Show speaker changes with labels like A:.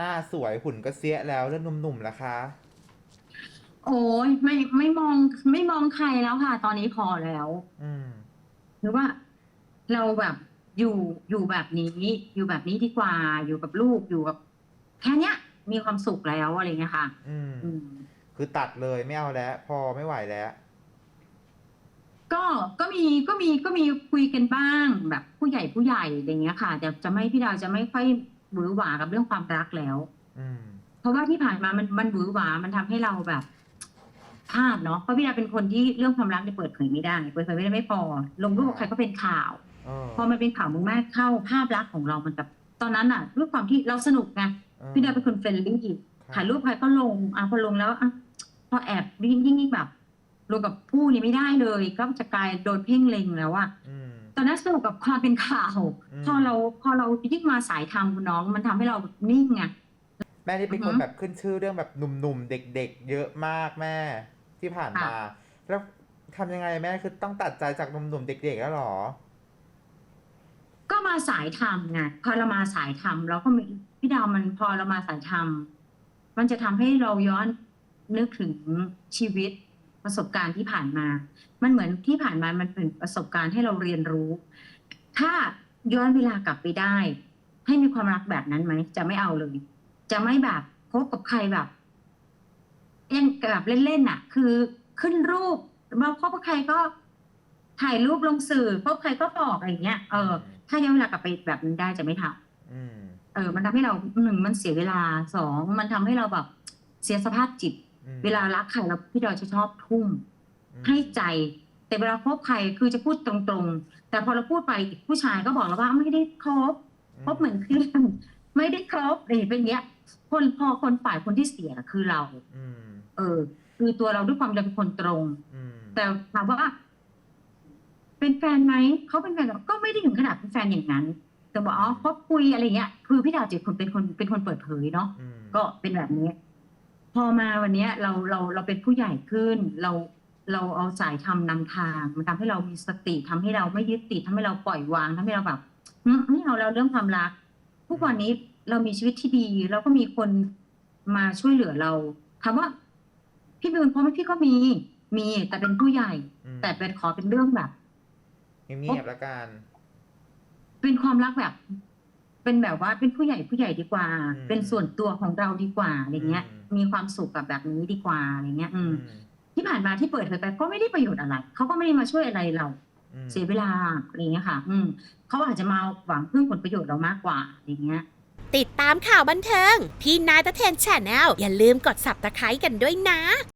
A: หน้าสวยหุ่นก็เสียแล้วแล้วหนุ่มๆล่ะคะ
B: โอ้ยไม่ไม่มองไม่มองใครแล้วค่ะ ตอนนี้พอแล้ว
A: อืม
B: หรือว่าเราแบบอยู่อยู่แบบนี้ อยู่แบบนี้ดีกว่า อยู่กับลูกอยู่กับแค่เนี้ย มีความสุขแล้วอะไรเงี้ยค่ะ
A: อืม
B: อืม
A: คือตัดเลยไม่เอาแล้ว พอไม่ไหวแล้ว
B: ก็ก็มีก็มีก็มีคุยกันบ้างแบบผู้ใหญ่ผู้ใหญ่อะไรเงี้ยค่ะ แต่จะไม่พี่ดาวจะไม่ค่อย หวือหวากับเรื่องความรักแล้ว
A: อืม
B: เพราะว่าที่ผ่านมามันมันหวือหวา มันทำให้เราแบบพลาดเนาะ เพราะพี่ดาเป็นคนที่เรื่องความรักเนี่ยเปิดเผยไม่ได้ เปิดเผยไม่ได้ไม่พอ ลงรูปกับใครก็เป็นข่าว
A: เออ
B: พอมันเป็นข่าวมึงแม่เข้าภาพลักษณ์ของเรามันแบบตอนนั้นอะด้วยความที่เราสนุกไง
A: ออ
B: พี่ดาเป็นคนเฟรนลี่
A: ครับ
B: ถ่ายรูปใครก็ลงอะพอลงแล้วอะพอแอบยิ่งยิ่งยิ่งแบบลงกับผู้นี่ไม่ได้เลย ก็จะกลายโดนเพ่งเล็งแล้วอะ
A: อืม
B: ตอนนั้นสนุกกับความเป็นข่าว
A: อืม
B: พอเราพอเรายิ่งมาสายธรรมคุณน้อง มันทำให้เราแบบนิ่งไง
A: แม่ที่เป็น
B: อือ
A: ค
B: ฮึ
A: นแบบขึ้นชื่อเรื่องแบบหนุ่มๆ เด็กๆ เยอะมากแม่ที่ผ่านมา
B: ค่ะ
A: แล้วทำยังไงแม่คือต้องตัดใจจากหนุ่มๆ เด็กๆ แล้วเหรอ
B: ก็มาสายธรรมไงพอเรามาสายธรรมเราก็มีพี่ดาวมันพอเรามาสายธรรมมันจะทำให้เราย้อนนึกถึงชีวิต ประสบการณ์ที่ผ่านมา มันเหมือนที่ผ่านมามันเป็นประสบการณ์ให้เราเรียนรู้ ถ้าย้อนเวลากลับไปได้ ให้มีความรักแบบนั้นไหมจะไม่เอาเลย จะไม่แบบคบกับใครแบบเล่นแบบเล่นๆน่ะ คือขึ้นรูปมาคบกับใครก็ถ่ายรูปลงสื่อคบใครก็บอกอะไรอย่างเงี้ย เออ ถ้าย้อนเวลากลับไปแบบนั้นได้จะไม่ทำ
A: อืม
B: เออ มันทำให้เราหนึ่งมันเสียเวลาสองมันทำให้เราแบบเสียสภาพจิต
A: อืม
B: เวลารักใครแล้วพี่ดอยจะชอบทุ่ม
A: อืม
B: ให้ใจ แต่เวลาคบใครคือจะพูดตรงๆ แต่พอเราพูดไปอีกผู้ชายก็บอกเราว่าไม่ได้คบคบเหมือนเพื่อนไม่ได้คบอะไรเป็นอย่างเงี้ย คนพอคนฝ่ายคนที่เสียคือเรา
A: อืม
B: เออ คือตัวเราด้วยความเราเป็นคนตรง
A: อืม
B: แต่ถามว่าเป็นแฟนไหมเขาเป็นแฟนเราก็ไม่ได้ถึงขนาดเป็นแฟนอย่างนั้นแต่บอกอ๋อคบคุยอะไรเงี้ย คือพี่ดาวจิตคนเป็นคนเป็นคนเปิดเผยเนาะ
A: อืม
B: ก็เป็นแบบนี้ พอมาวันเนี้ยเราเราเราเป็นผู้ใหญ่ขึ้น เราเราเอาสายธรรมนำทาง มันทำให้เรามีสติทำให้เราไม่ยึดติดทำให้เราปล่อยวางทำให้เราแบบอืมไม่เอาแล้วเรื่องความรักทุกวันนี้เรามีชีวิตที่ดีเราก็มีคนมาช่วยเหลือเราถามว่า พี่มีคนพบไหมพี่ก็มีมีแต่เป็นผู้ใหญ่
A: อืม
B: แต่เป็นขอเป็นเรื่องแบบ
A: เงียบๆแล้วกัน
B: เป็นความรักแบบ เป็นแบบว่าเป็นผู้ใหญ่ผู้ใหญ่ดีกว่า
A: อืม
B: เป็นส่วนตัวของเราดีกว่าอะไรเงี้ย
A: อืม
B: มีความสุขกับแบบนี้ดีกว่าอะไรเงี้ย อื
A: อื
B: ม
A: ม
B: ที่ผ่านมาที่เปิดเผยไปก็ไม่ได้ประโยชน์อะไรเขาก็ไม่ได้มาช่วยอะไรเรา
A: อืม
B: เสียเวลาอะไรเงี้ยค่ะ อืมเขาอาจจะมาหวังพึ่งผลประโยชน์เรามากกว่าอะไรเงี้ย
C: ติดตามข่าวบันเทิงที่นายตะเทนแชนแนลอย่าลืมกด subscribe กันด้วยนะ